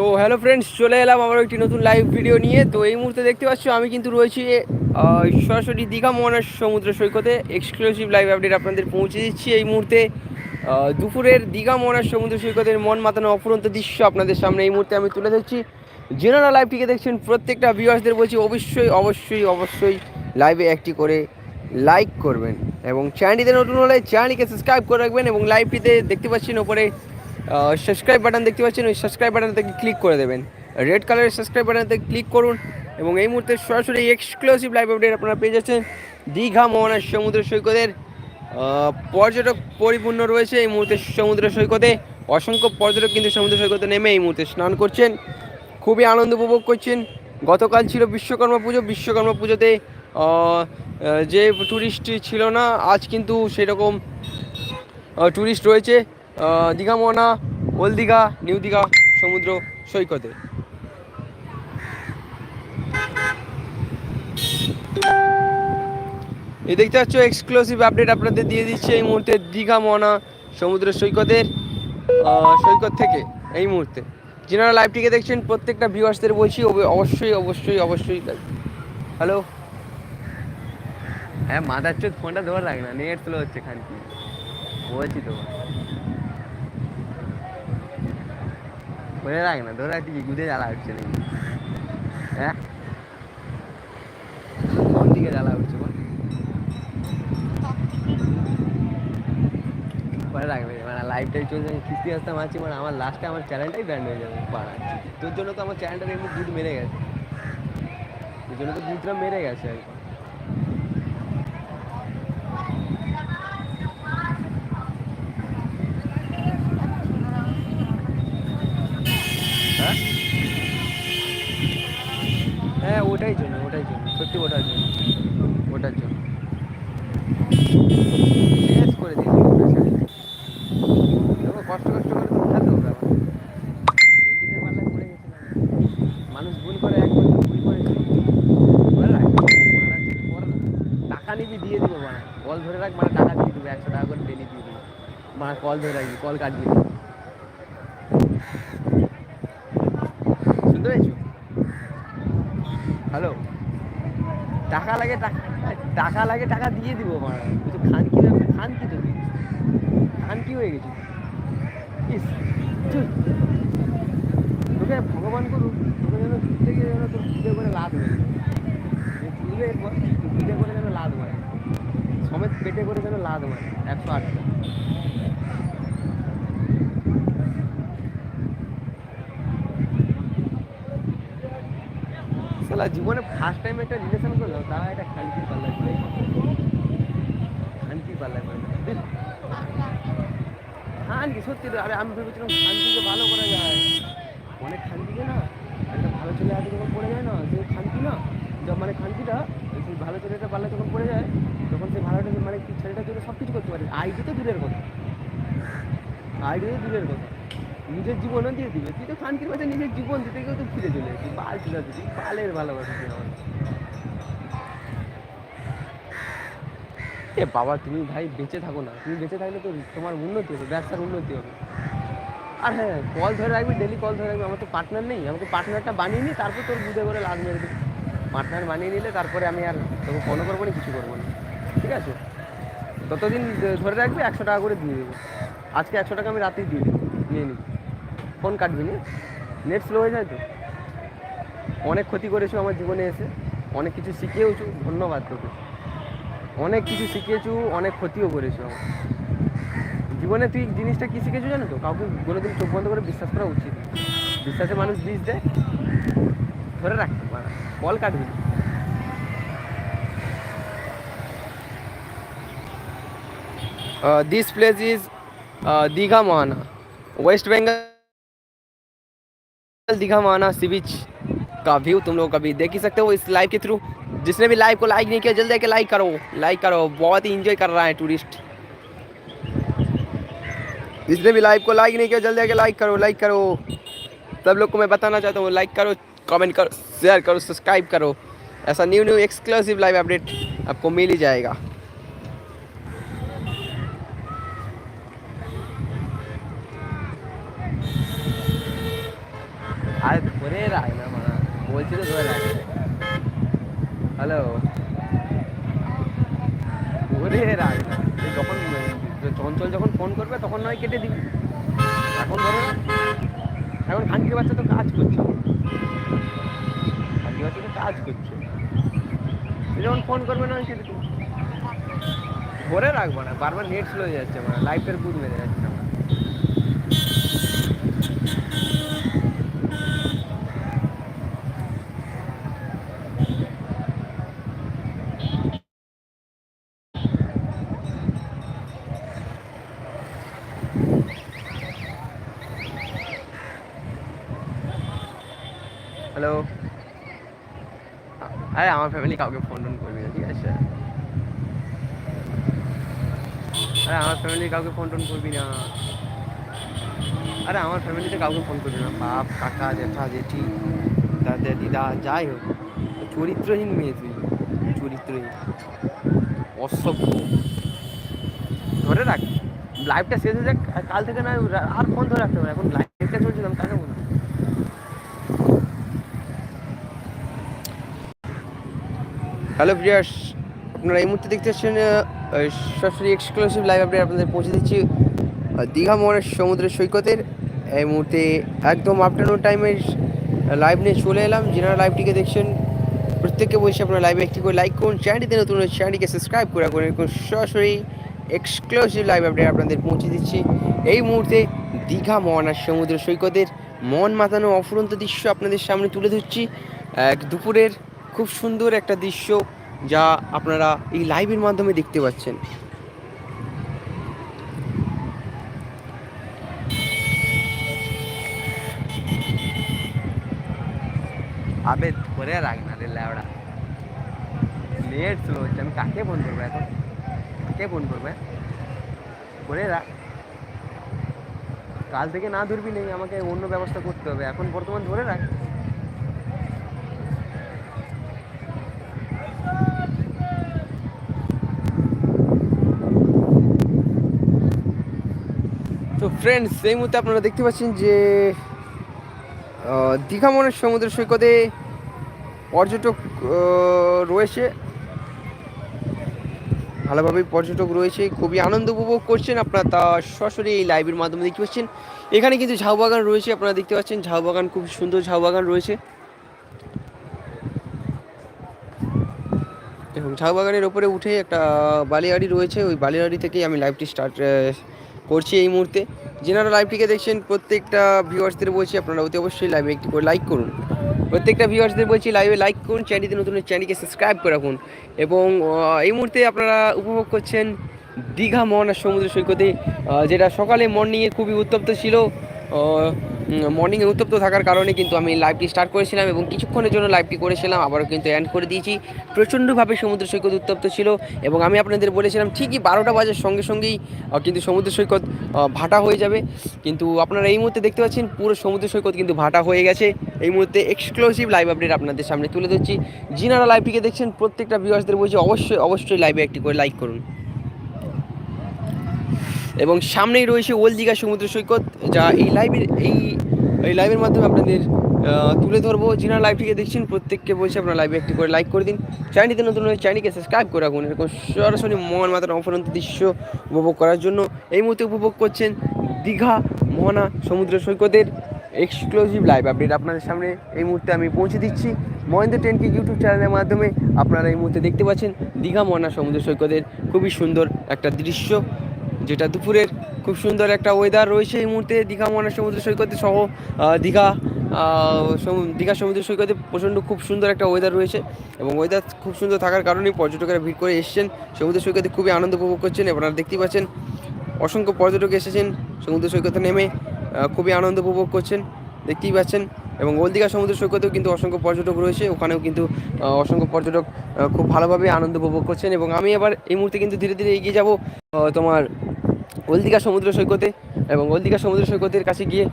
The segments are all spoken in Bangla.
তো হ্যালো ফ্রেন্ডস চলে এলাম আবার একটি নতুন লাইভ ভিডিও নিয়ে। তো এই মুহূর্তে দেখতে পাচ্ছ, আমি কিন্তু রয়েছি সরাসরি দীঘা মোহনার সমুদ্র সৈকতে। এক্সক্লুসিভ লাইভ আপডেট আপনাদের পৌঁছে দিচ্ছি এই মুহূর্তে। দুপুরের দীঘা মোহনার সমুদ্র সৈকতের মন মাতানো অফুরন্ত দৃশ্য আপনাদের সামনে এই মুহূর্তে আমি তুলে ধরছি। যেনারা লাইভটিকে দেখছেন, প্রত্যেকটা ভিউয়ার্সদের বলছি, অবশ্যই অবশ্যই অবশ্যই লাইভে একটি করে লাইক করবেন। এবং চ্যানেলটিতে নতুন হলে চ্যানেলটিকে সাবস্ক্রাইব করে রাখবেন এবং লাইভটিতে দেখতে পাচ্ছেন ওপরে সাবস্ক্রাইব বাটন দেখতে পাচ্ছেন, ওই সাবস্ক্রাইব বাটনতে ক্লিক করে দেবেন। রেড কালারের সাবস্ক্রাইব বাটনতে ক্লিক করুন এবং এই মুহূর্তে সরাসরি এক্সক্লুসিভ লাইভ আপডেট আপনারা পেয়ে যাচ্ছেন দীঘা মোহনার সমুদ্র সৈকতের পর্যটক পরিপূর্ণ রয়েছে এই মুহূর্তে সমুদ্র সৈকতে। অসংখ্য পর্যটক কিন্তু সমুদ্র সৈকতে নেমে এই মুহূর্তে স্নান করছেন। খুবই আনন্দ উপভোগ করছেন। গতকাল ছিল বিশ্বকর্মা পুজো। বিশ্বকর্মা পুজোতে যে ট্যুরিস্ট ছিল না, আজ কিন্তু সেরকম ট্যুরিস্ট রয়েছে। দীঘা মোহনা ওল্ড দীঘা, নিউ দীঘা, সমুদ্র, সৈকতে। এই দেখতে পাচ্ছ এক্সক্লুসিভ আপডেট আপনাদের দিয়ে দিচ্ছে এই মুহূর্তে দীঘা, মোহনা, সমুদ্র, সৈকতের সৈকত থেকে এই মুহূর্তে। যারা লাইভটিকে দেখছেন, প্রত্যেকটা ভিউয়ার্সদের বলছি, অব- অবশ্যই অবশ্যই অবশ্যই হ্যালো হ্যাঁ মাথার চোখ ফোনটা ধরে রাখ না, নেট স্লো হচ্ছে খানকি বলছি তো ধরে রাখ না, ধরে রাখতে কি গুদে জ্বালা হচ্ছে নাকি? হ্যাঁ? কোন দিকে জ্বালা হচ্ছে বল? পরে রাখবে মানে লাইভটাই চলছে কিস্তি আসতাম আছি মানে আমার লাস্টে আমার চ্যানেলটাই ব্যান্ড হয়ে যাবে পাড়া তোর জন্য তো আমার চ্যানেলটা এমনি দুধ মেরে গেছে। তোর জন্য তো দুধটা মেরে গেছে আর কি। হ্যাঁ হ্যাঁ ওটাই জন্য ওটাই জন্য সত্যি ওটার জন্য ওটার জন্য শেষ করে দিই দেখো কষ্ট কষ্ট করে তো উঠাতে হবে আবার এমনিতে পাল্লায় পড়ে গেছিলাম মানুষ ভুল করে একবার ভুল করেছে বলে রাখ মারা কিছু করে না টাকা নিবি দিয়ে দিব মারা কল ধরে রাখ মানে টাকা দিয়ে দিবে, একশো টাকা করে ডেলি দিয়ে দিবে। মারা কল ধরে রাখবি, কল কাটবি। শুনতে পেয়েছ? হ্যালো টাকা লাগে টাকা টাকা লাগে টাকা দিয়ে দিব তুই তো খান কি খান কি তুই খান কি হয়ে গেছিস ইস তোকে ভগবান করুক, তোকে যেন থেকে যেন তোর পুজো করে লাভ হয়ে তুলবে এরপর পুজো করে যেন লাভ হয় সমেত পেটে করে যেন লাভ হয় একশো আটটা সালা জীবনে ফার্স্ট টাইম একটা রিলেশন করলাম তারা একটা খানকির পাল্লায় পড়ে খানকির পাল্লায় পড়ে খানকি, সত্যি আরে আমি ভেবেছিলাম খানকিকে ভালো করা যায়। অনেক খানকিকে না, একটা ভালো ছেলে হাতে যখন পড়ে যায় না, সে খানকি না। মানে খানকিটা, সেই ভালো ছেলেটা পাল্লা যখন পড়ে যায়, তখন সেই ভালোটা মানে ছেলেটার জন্য সব কিছু করতে পারে? আইডি তো দূরের কথা। আইডি তো দূরের কথা। নিজের জীবনও দিয়ে দিবে। তুই তো খানকির কাছে নিজের জীবন দিতে গিয়েও তো ফিরে চলে এসেছিস। বাল ছিল তুই বালের ভালোবাসা এ বাবা, তুমি ভাই বেঁচে থাকো না। তুমি বেঁচে থাকলে তো তোমার উন্নতি হবে, ব্যবসার উন্নতি হবে। আর হ্যাঁ কল ধরে রাখবি ডেলি কল ধরে রাখবি। আমার তো পার্টনার নেই। আমাকে পার্টনারটা বানিয়ে নি তারপর তোর বুঝে করে লাগ মেরে দিবি। পার্টনার বানিয়ে নিলে তারপরে আমি আর তোকে ফলো করব না, কিছু করব না। ঠিক আছে? ততদিন ধরে রাখবি, একশো টাকা করে দিয়ে দেবো। আজকে একশো টাকা আমি রাতেই দিয়ে দেবো, নিয়ে নিবি। ফোন কাটবি নি নেট স্লো হয়ে যায় তো? অনেক ক্ষতি করেছ আমার জীবনে এসে। অনেক কিছু শিখিয়েওছো, ধন্যবাদ তোকে। অনেক কিছু শিখিয়েছো, অনেক ক্ষতিও করেছ আমার। জীবনে তুই জিনিসটা কী শিখেছো জানো তো? কাউকে কোনোদিন চোখ বন্ধ করে বিশ্বাস করা উচিত বিশ্বাসে মানুষ বিষ দেয়। ধরে রাখতে পারে কল কাটবি না। Uh, this place is uh, Digha Mahana, West Bengal Digha माना सी बीच का व्यू तुम लोग कभी देख ही सकते हो इस लाइव के थ्रू जिसने भी लाइव को लाइक नहीं किया जल्दी आके लाइक करो लाइक करो बहुत ही इंजॉय कर रहा है टूरिस्ट जिसने भी लाइव को लाइक नहीं किया जल्दी आके लाइक करो लाइक करो सब लोग को मैं बताना चाहता हूँ लाइक करो कमेंट करो शेयर करो सब्सक्राइब करो ऐसा new new exclusive live update आपको मिल ही जाएगा আর ধরে রাখ না মা বলছি তো ধরে রাখ হ্যালো ধরে রাখ না এই যখন আহ, চঞ্চল যখন ফোন করবে তখন নয় কেটে দিবি এখন ধরে রাখ এখন খানকির বাচ্চা তো কাজ করছে খানকির বাচ্চা কাজ করছে। যখন ফোন করবে না দিবি ধরে রাখব না, বারবার নেট স্লো হয়ে যাচ্ছে মানে লাইফের বুধ মেরে যাচ্ছে আমার। হ্যালো আরে আমার ফ্যামিলি কাউকে ফোন টোন করবি না, ঠিক আছে? আরে আমার ফ্যামিলি কাউকে ফোন টোন করবি না। আরে আমার ফ্যামিলিতে কাউকে ফোন করবি না। বাপ, কাকা, জেঠা, জেঠি, দাদা, দিদা, যাই হোক। চরিত্রহীন মেয়ে তুই, চরিত্রহীন। অসভ্য। ধরে রাখ লাইভটা শেষ হয়ে যাক কাল থেকে না আর ফোন ধরে রাখতে না। এখন লাইভটা হ্যালো ভিউয়ার্স আপনারা এই মুহূর্তে দেখতে পাচ্ছেন সরাসরি এক্সক্লুসিভ লাইভ আপডেট আপনাদের পৌঁছে দিচ্ছি দীঘা মোড়ের সমুদ্র সৈকতের। এই মুহূর্তে একদম আফটারনুন টাইমের লাইভ নিয়ে চলে এলাম। যারা লাইভটিকে দেখছেন, প্রত্যেককে বলছি আপনারা লাইভে একটি করে লাইক করুন চ্যানেলটিতে নতুন চ্যানেলটিকে সাবস্ক্রাইব করে রাখুন এরকম সরাসরি এক্সক্লুসিভ লাইভ আপডেট আপনাদের পৌঁছে দিচ্ছি। এই মুহূর্তে দীঘা মোহনার সমুদ্র সৈকতের মন মাতানো অফুরন্ত দৃশ্য আপনাদের সামনে তুলে ধরছি। এক দুপুরের খুব সুন্দর একটা দৃশ্য যা আপনারা এই লাইভের মাধ্যমে দেখতে পাচ্ছেন। আবে, ধরে রাখ না রে ল্যাবড়া নেট স্লো হচ্ছে, আমি কাকে ফোন করব এখন? কাকে ফোন করবে? করে রাখ। কাল থেকে না ধরবি নেই, আমাকে অন্য ব্যবস্থা করতে হবে। এখন বর্তমান ধরে রাখ। তো ফ্রেন্ডস এই মুহূর্তে আপনারা দেখতে পাচ্ছেন যে দীঘা মনের সমুদ্র সৈকতে পর্যটক রয়েছে। ভালোভাবেই পর্যটক রয়েছে, খুবই আনন্দ উপভোগ করছেন আপনারা তা সরাসরি এই লাইভের মাধ্যমে দেখতে পাচ্ছেন। এখানে কিন্তু ঝাউ বাগান রয়েছে, আপনারা দেখতে পাচ্ছেন, ঝাউ বাগান, খুব সুন্দর ঝাউ বাগান রয়েছে। এবং ঝাউ বাগানের ওপরে উঠে একটা বালিয়াড়ি রয়েছে, ওই বালিয়াড়ি থেকেই আমি লাইভটি স্টার্ট করছি এই মুহূর্তে। যেনারা লাইভটিকে দেখছেন, প্রত্যেকটা ভিউয়ার্সদের বলছি আপনারা অতি অবশ্যই লাইভে একটি করে লাইক করুন। প্রত্যেকটা ভিউয়ার্সদের বলছি লাইভে লাইক করুন চ্যানেলটি নতুন চ্যানেলকে সাবস্ক্রাইব করে রাখুন। এবং এই মুহূর্তে আপনারা উপভোগ করছেন দীঘা মহানা সমুদ্র সৈকতে যেটা সকালে মর্নিংয়ে খুবই উত্তপ্ত ছিল। মর্নিংয়ে উত্তপ্ত থাকার কারণে কিন্তু আমি লাইভটি স্টার্ট করেছিলাম এবং কিছুক্ষণের জন্য লাইভটি করেছিলাম। আবারও কিন্তু এন্ড করে দিয়েছি। প্রচণ্ডভাবে সমুদ্র সৈকত উত্তপ্ত ছিল এবং আমি আপনাদের বলেছিলাম, ঠিকই বারোটা বাজার সঙ্গে সঙ্গেই কিন্তু সমুদ্র সৈকত ভাটা হয়ে যাবে। কিন্তু আপনারা এই মুহূর্তে দেখতে পাচ্ছেন, পুরো সমুদ্র সৈকত কিন্তু ভাটা হয়ে গেছে। এই মুহূর্তে এক্সক্লুসিভ লাইভ আপডেট আপনাদের সামনে তুলে ধরছি। যিনারা লাইভটিকে দেখছেন, প্রত্যেকটা ভিউয়ার্সদের বলছি, অবশ্যই অবশ্যই লাইভে একটি করে লাইক করুন। এবং সামনেই রয়েছে ওল দীঘা সমুদ্র সৈকত, যা এই লাইভের এই এই লাইভের মাধ্যমে আপনাদের তুলে ধরবো। যিনা লাইভটিকে দেখছেন, প্রত্যেককে বলছি আপনারা লাইভে একটি করে লাইক করে দিন। চ্যানেলটিতে নতুন হলে চ্যানেলকে সাবস্ক্রাইব করে রাখুন। এরকম সরাসরি মহান মাতার অফুরন্ত দৃশ্য উপভোগ করার জন্য এই মুহূর্তে উপভোগ করছেন দীঘা মোহনা সমুদ্র সৈকতের এক্সক্লুসিভ লাইভ আপডেট আপনাদের সামনে এই মুহূর্তে আমি পৌঁছে দিচ্ছি। মহেন্দ্র টেনকে ইউটিউব চ্যানেলের মাধ্যমে আপনারা এই মুহূর্তে দেখতে পাচ্ছেন দীঘা মোহনা সমুদ্র সৈকতের খুবই সুন্দর একটা দৃশ্য। যেটা দুপুরের খুব সুন্দর একটা ওয়েদার রয়েছে এই মুহূর্তে দীঘা মোহনা সমুদ্র সৈকতে সহ দীঘা দীঘা সমুদ্র সৈকতে প্রচণ্ড খুব সুন্দর একটা ওয়েদার রয়েছে এবং ওয়েদার খুব সুন্দর থাকার কারণেই পর্যটকেরা ভিড় করে এসেছেন। সমুদ্র সৈকতে খুবই আনন্দ উপভোগ করছেন আপনারা দেখতেই পাচ্ছেন অসংখ্য পর্যটক এসেছেন সমুদ্র সৈকতে নেমে খুবই আনন্দ উপভোগ করছেন। দেখতেই পাচ্ছেন এবং ওলদিঘা সমুদ্র সৈকতেও কিন্তু অসংখ্য পর্যটক রয়েছে, ওখানেও কিন্তু অসংখ্য পর্যটক খুব ভালোভাবে আনন্দ উপভোগ করছেন এবং আমি এবার এই মুহূর্তে কিন্তু ধীরে ধীরে এগিয়ে যাব তোমার ওলদিঘা সমুদ্র সৈকতে এবং ওলদিঘা সমুদ্র সৈকতের কাছে গিয়ে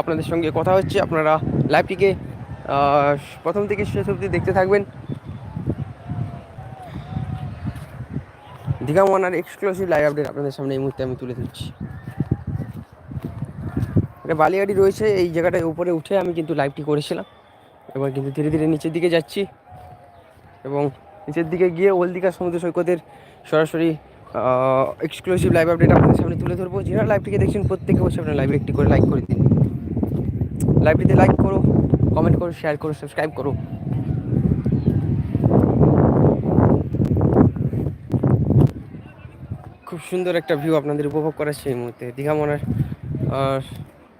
আপনাদের সঙ্গে কথা হচ্ছে, আপনারা লাইভটিকে প্রথম থেকে শেষ অবধি দেখতে থাকবেন। দীঘা মোহনার এক্সক্লুসিভ লাইভ আপডেট আপনাদের সামনে এই মুহূর্তে আমি তুলে ধরছি। একটা বালিয়াড়ি রয়েছে, এই জায়গাটায় উপরে উঠে আমি কিন্তু লাইভটি করেছিলাম। এবার কিন্তু ধীরে ধীরে নিচের দিকে যাচ্ছি এবং নিচের দিকে গিয়ে ওলদিকা সমুদ্র সৈকতের সরাসরি এক্সক্লুসিভ লাইভ আপডেট আপনাদের সামনে তুলে ধরবো। যারা লাইভটিকে দেখছেন প্রত্যেকে বসে আপনার লাইভে একটি করে লাইক করে দিন। লাইভটিতে লাইক করো কমেন্ট করো শেয়ার করো সাবস্ক্রাইব করো। খুব সুন্দর একটা ভিউ আপনাদের উপভোগ করাচ্ছে এই মুহূর্তে। দীঘা মনার, আর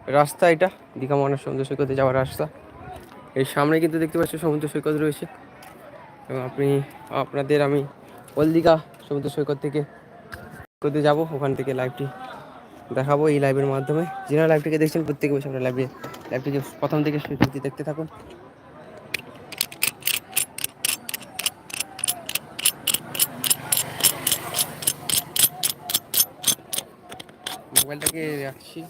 রাস্তা এটা, দীঘা মনার সমুদ্র সৈকতে যাওয়ার রাস্তা। এই সামনে কিন্তু দেখতে পাচ্ছি সমুদ্র সৈকত রয়েছে। এবং আপনি, আপনাদের আমি দীঘা সমুদ্র সৈকত থেকে করতে যাব। ওখান থেকে লাইভটি দেখাবো এই লাইভের মাধ্যমে। যারা লাইভটিকে দেখছেন, প্রত্যেকে বসে আপনার লাইভে লাইভটিকে প্রথম থেকে অবধি দেখতে থাকুন। মোবাইলটাকে রাখছি।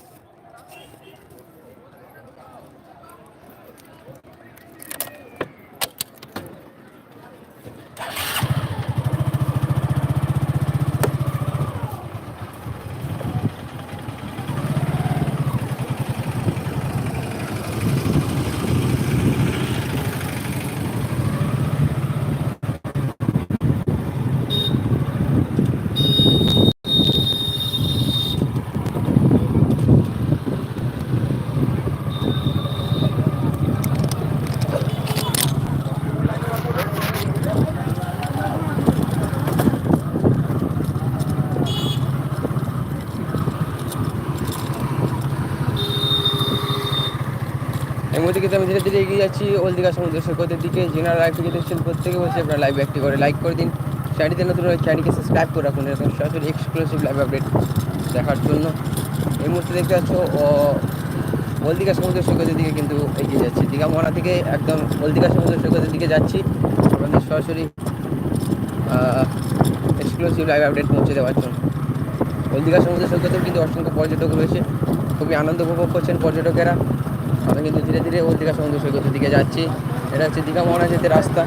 মুহূর্তে আমি ধীরে ধীরে এগিয়ে যাচ্ছি। ওল দীঘা সমুদ্র সৈকতের দিকে। যেনারা লাইভ থেকে দেখছেন প্রত্যেকে বসে আপনার লাইভ একটি করে লাইক করে দিন। চ্যানেলটিতে নতুন হলে চ্যানেলকে সাবস্ক্রাইব করে রাখুন। এরকম সরাসরি এক্সক্লুসিভ লাইভ আপডেট দেখার জন্য। এই মুহূর্তে দেখতে পাচ্ছ ওল দীঘা সমুদ্র সৈকতের দিকে কিন্তু এগিয়ে যাচ্ছি। দীঘা মহড়া থেকে একদম ওল দীঘা সমুদ্র সৈকতের দিকে যাচ্ছি। আপনাদের সরাসরি এক্সক্লুসিভ লাইভ আপডেট পৌঁছে দেওয়ার জন্য। ওল দীঘা সমুদ্র সৈকতেও কিন্তু অসংখ্য পর্যটক রয়েছে। খুবই আনন্দ উপভোগ করছেন পর্যটকেরা। আমি কিন্তু ধীরে ধীরে ওই দীঘা সমুদ্র সৈকতের দিকে যাচ্ছি। এটা হচ্ছে দীঘা যেতে রাস্তা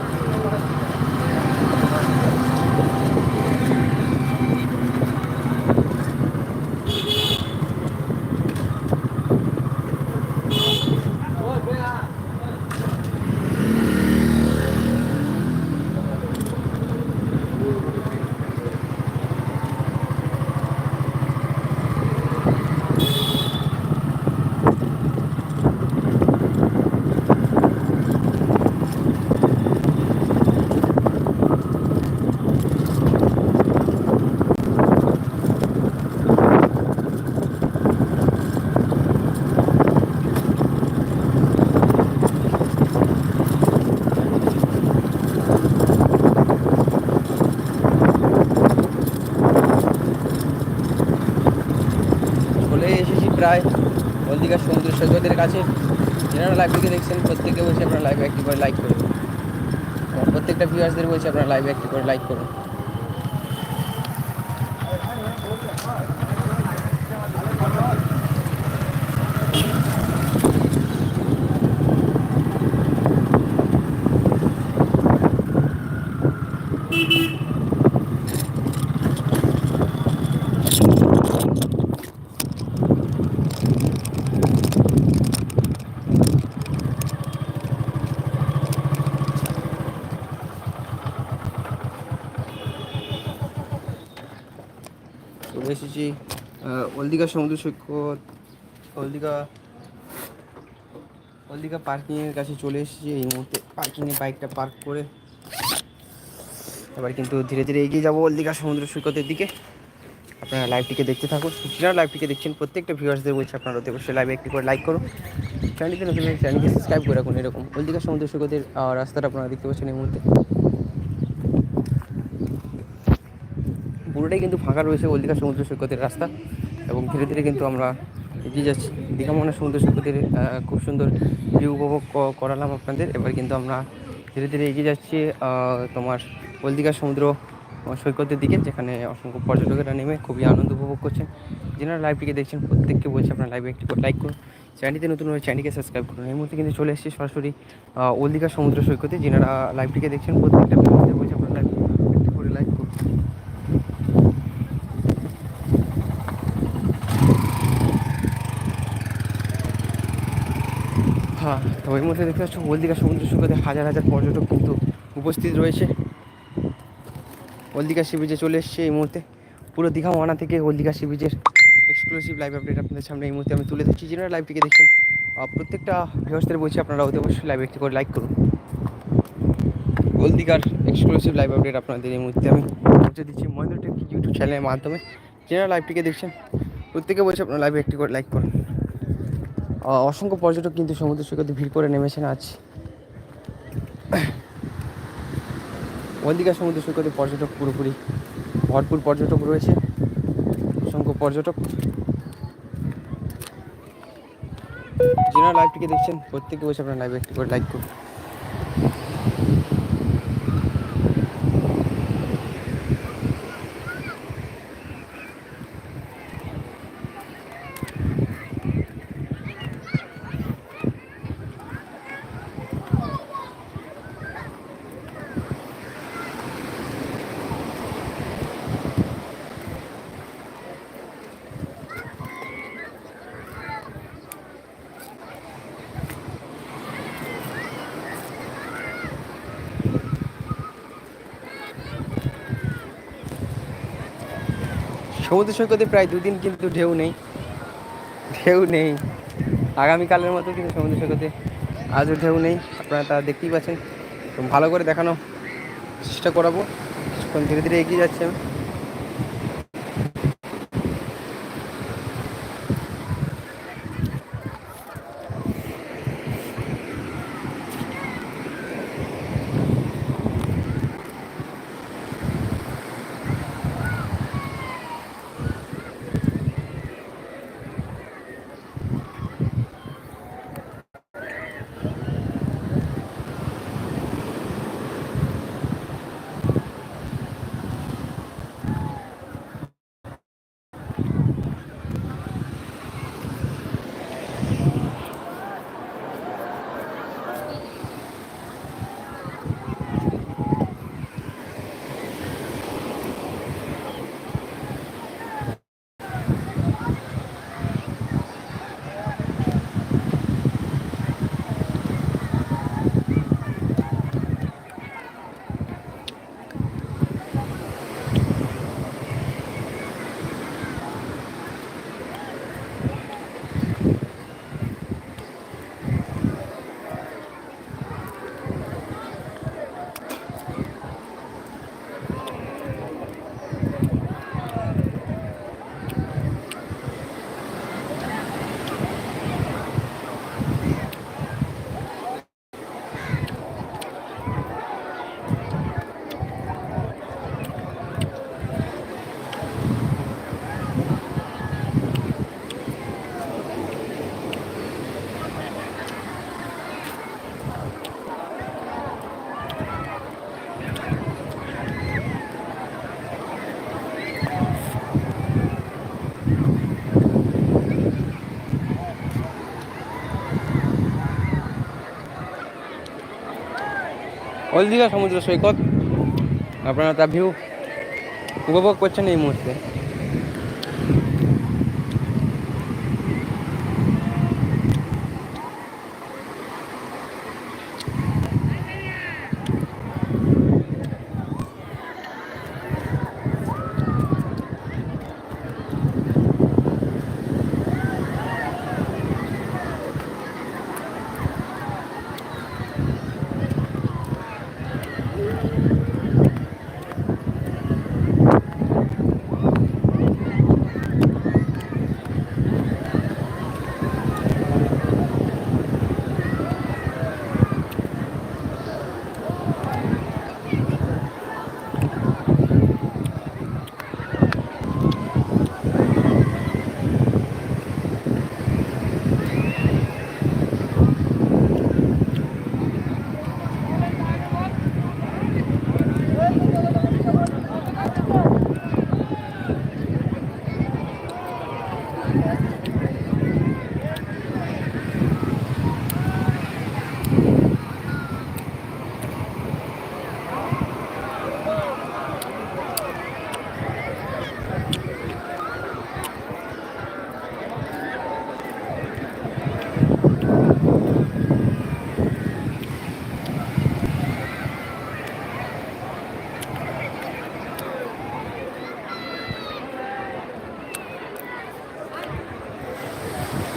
চলে এসেছি হলদিকার সমুদ্র সৈকতের কাছে। যারা লাইভটিকে দেখছেন প্রত্যেকে বলছি আপনারা লাইভে একটি করে লাইক করুন। প্রত্যেকটা ভিউয়ার্সদের বলছে আপনারা লাইভে একটি করে লাইক করুন চলে এসেছি ওলদিঘা সমুদ্র সৈকত অলদিকা ওলদিঘা পার্কিংয়ের কাছে চলে এসেছি। এই মুহূর্তে পার্কিংয়ে বাইকটা পার্ক করে এবার কিন্তু ধীরে ধীরে এগিয়ে যাব ওলদিঘা সমুদ্র সৈকতের দিকে। আপনারা লাইভটিকে দেখতে থাকুন। যারা লাইভটিকে দেখছেন, প্রত্যেকটা ভিউয়ার্সদের বলছে আপনারা অতি অবশ্যই লাইভে একটি করে লাইক করুন। চ্যানেলটিতে নতুন চ্যানেলকে সাবস্ক্রাইব করে রাখুন। এরকম অলদিকা সমুদ্র সৈকতের রাস্তাটা আপনারা দেখতে পাচ্ছেন এই মুহূর্তে। পুরোটাই কিন্তু ফাঁকা রয়েছে ওলদিঘা সমুদ্র সৈকতের রাস্তা। এবং ধীরে ধীরে কিন্তু আমরা এগিয়ে যাচ্ছি। দীঘা মনে সমুদ্র সৈকতের খুব সুন্দর ভিউ উপভোগ করালাম আপনাদের। এবার কিন্তু আমরা ধীরে ধীরে এগিয়ে যাচ্ছি তোমার ওলদিঘা সমুদ্র সৈকতের দিকে, যেখানে অসংখ্য পর্যটকেরা নেমে খুবই আনন্দ উপভোগ করছেন যারা লাইভটিকে দেখছেন, প্রত্যেককে বলছে আপনার লাইভে একটি লাইক করুন। চ্যানেলটিতে নতুন হলে চ্যানেলকে সাবস্ক্রাইব করুন। এই মুহূর্তে কিন্তু চলে এসেছি সরাসরি ওলদিঘা সমুদ্র সৈকতে। যারা লাইভটিকে দেখছেন, প্রত্যেকটা বলছে আপনার লাইভ একটি করে লাইক করুন এই মধ্যে দেখতে পাচ্ছ হলদিঘা সমুদ্র সৈকতে হাজার হাজার পর্যটক কিন্তু উপস্থিত রয়েছে। হলদিঘা সি বিচে চলে এসছে এই মুহূর্তে। পুরো দীঘা মহানা থেকে হলদিঘা সি বিচের এক্সক্লুসিভ লাইভ আপডেট আপনাদের সামনে এই মুহূর্তে আমি তুলে দিচ্ছি যারা লাইভটিকে দেখছেন প্রত্যেকটা ভিউয়ার্সদের বলছি আপনারা অতি অবশ্যই লাইভ একটি করে লাইক করুন। হলদিঘার এক্সক্লুসিভ লাইভ আপডেট আপনাদের এই মুহূর্তে আমি পৌঁছে দিচ্ছি মহেন্দ্র টেক ইউটিউব চ্যানেলের মাধ্যমে। যারা লাইভটিকে দেখছেন, প্রত্যেকে বলছি আপনারা লাইভে একটি করে লাইক করুন। অসংখ্য পর্যটক কিন্তু সমুদ্র সৈকতে ভিড় করে নেমেছেন আজ। হলদিঘা সমুদ্র সৈকতে পর্যটক পুরোপুরি, ভরপুর পর্যটক রয়েছে। অসংখ্য পর্যটক। যারা লাইভটিকে দেখছেন, প্রত্যেকে বসে আপনার লাইভে একটি করে লাইক করুন। সমুদ্র সৈকতে প্রায় দুদিন কিন্তু ঢেউ নেই। ঢেউ নেই। আগামীকালের মতো কিন্তু সমুদ্র সৈকতে আজও ঢেউ নেই। আপনারা তা দেখতেই পাচ্ছেন। ভালো করে দেখানো চেষ্টা করাবো। ধীরে ধীরে এগিয়ে যাচ্ছে আমি। হলদিঘা সমুদ্র সৈকত। আপনারা তার ভিউ উপভোগ করছেন এই মুহূর্তে।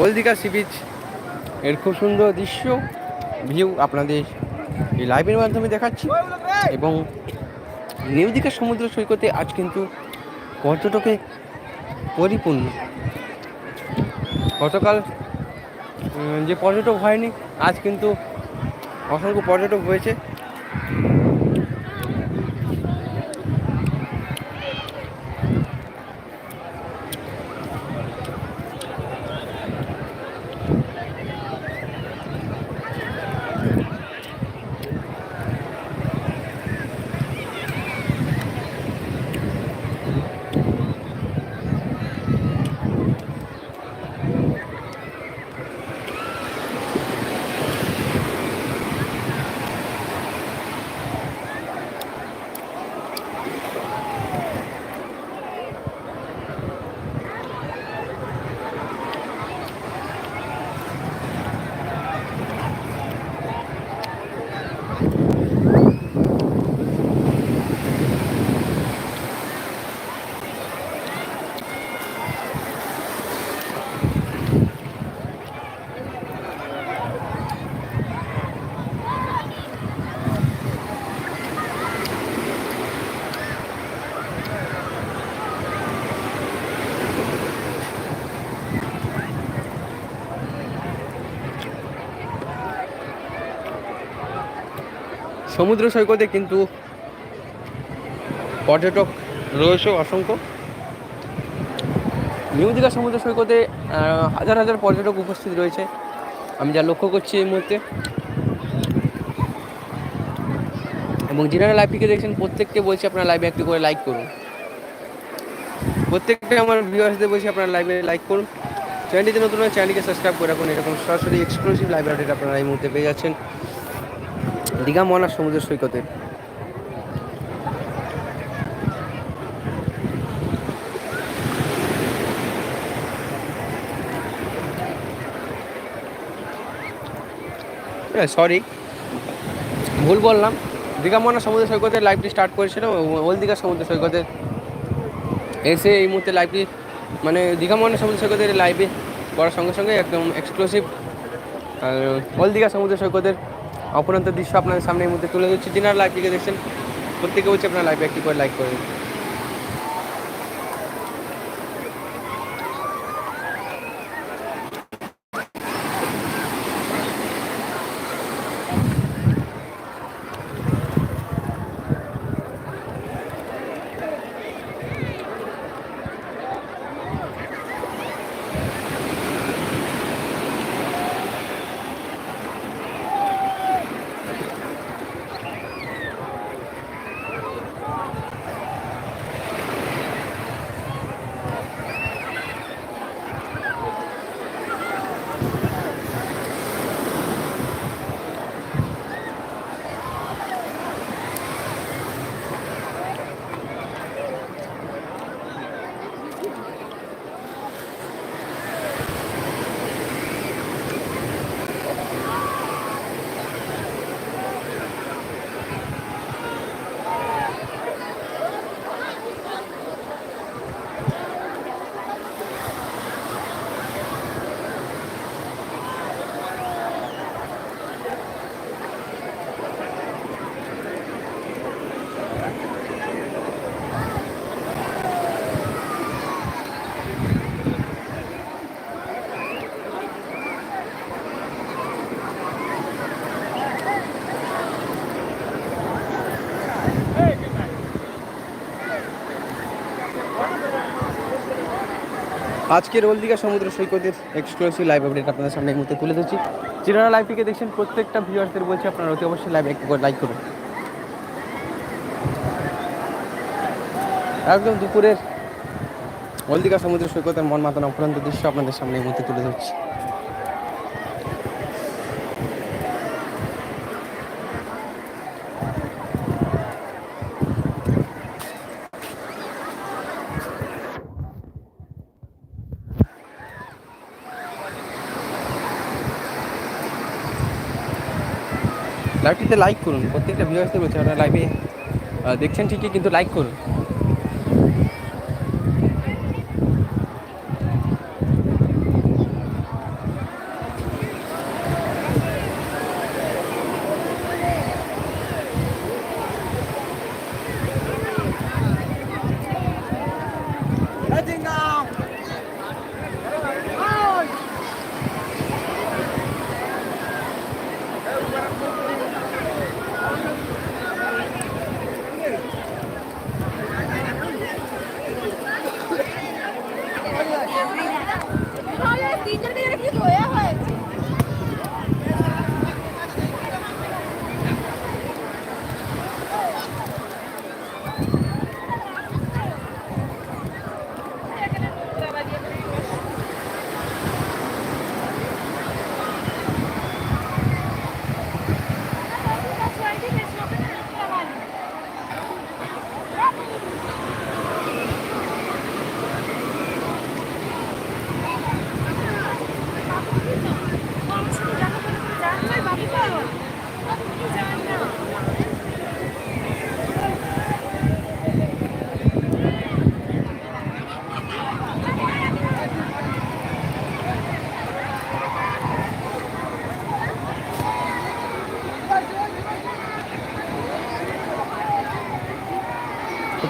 হলদিঘা সি বিচ, এর খুব সুন্দর দৃশ্য, ভিউ আপনাদের এই লাইভের মাধ্যমে দেখাচ্ছি। এবং নিউ দীঘা সমুদ্র সৈকতে আজ কিন্তু পর্যটকে পরিপূর্ণ। গতকাল যে পর্যটক হয়নি, আজ কিন্তু অসংখ্য পর্যটক হয়েছে। সমুদ্র সৈকতে কিন্তু পর্যটক রয়েছে অসংখ্য। নিউ দীঘা সমুদ্র সৈকতে হাজার হাজার পর্যটক উপস্থিত রয়েছে। আমি যা লক্ষ্য করছি এই মুহূর্তে, এবং যিনারা লাইভটিকে দেখছেন, প্রত্যেককে বলছি আপনারা লাইভে একটু করে লাইক করুন। প্রত্যেককে আমার ভিউয়ার্সদের বলছি আপনারা লাইভে লাইক করুন। চ্যানেলটিতে নতুন চ্যানেলকে সাবস্ক্রাইব করে রাখুন। এরকম সরাসরি এক্সক্লুসিভ লাইভ আপডেট আপনারা এই মুহূর্তে পেয়ে যাচ্ছেন। দীঘা মনার সমুদ্র সৈকতে। সরি ভুল বললাম। দীঘা মনা সমুদ্র সৈকতে লাইভটি স্টার্ট করেছিলাম ওল দীঘা সমুদ্র সৈকতে। এসে এই মুহূর্তে লাইভটি মানে দীঘা মনা সমুদ্র সৈকতের লাইভে করার সঙ্গে সঙ্গে একদম এক্সক্লুসিভ ওল দীঘা সমুদ্র সৈকতের অপরন্ত দৃশ্য আপনাদের সামনে এই মুহূর্তে তুলে ধরছি। যিনারা লাইভটিকে দেখছেন? প্রত্যেকে বলছি আপনার লাইভে একটি করে লাইক করে আজকের হলদিঘা সমুদ্র সৈকতের এক্সক্লুসিভ লাইভ আপডেট আপনাদের সামনে এই মুহূর্তে তুলে ধরছি। যারা লাইভটিকে দেখছেন, প্রত্যেকটা ভিউয়ার্সদের বলছি, আপনারা অতি অবশ্যই লাইভ একটু লাইক করুন। একদম দুপুরের হলদিঘা সমুদ্র সৈকতের মন মাতানো অফুরন্ত দৃশ্য আপনাদের সামনে এই মুহূর্তে তুলে ধরছি। লাইভটিতে লাইক করুন। প্রত্যেকটা ভিউয়ার্সদের বলছি আপনারা লাইভে দেখছেন ঠিকই কিন্তু লাইক করুন।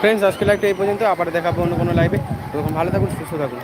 ফ্রেন্ডস আজকে লাইভটা এই পর্যন্ত। আবার দেখাবো অন্য কোনো লাইভে তখন ভালো থাকুন, সুস্থ থাকুন।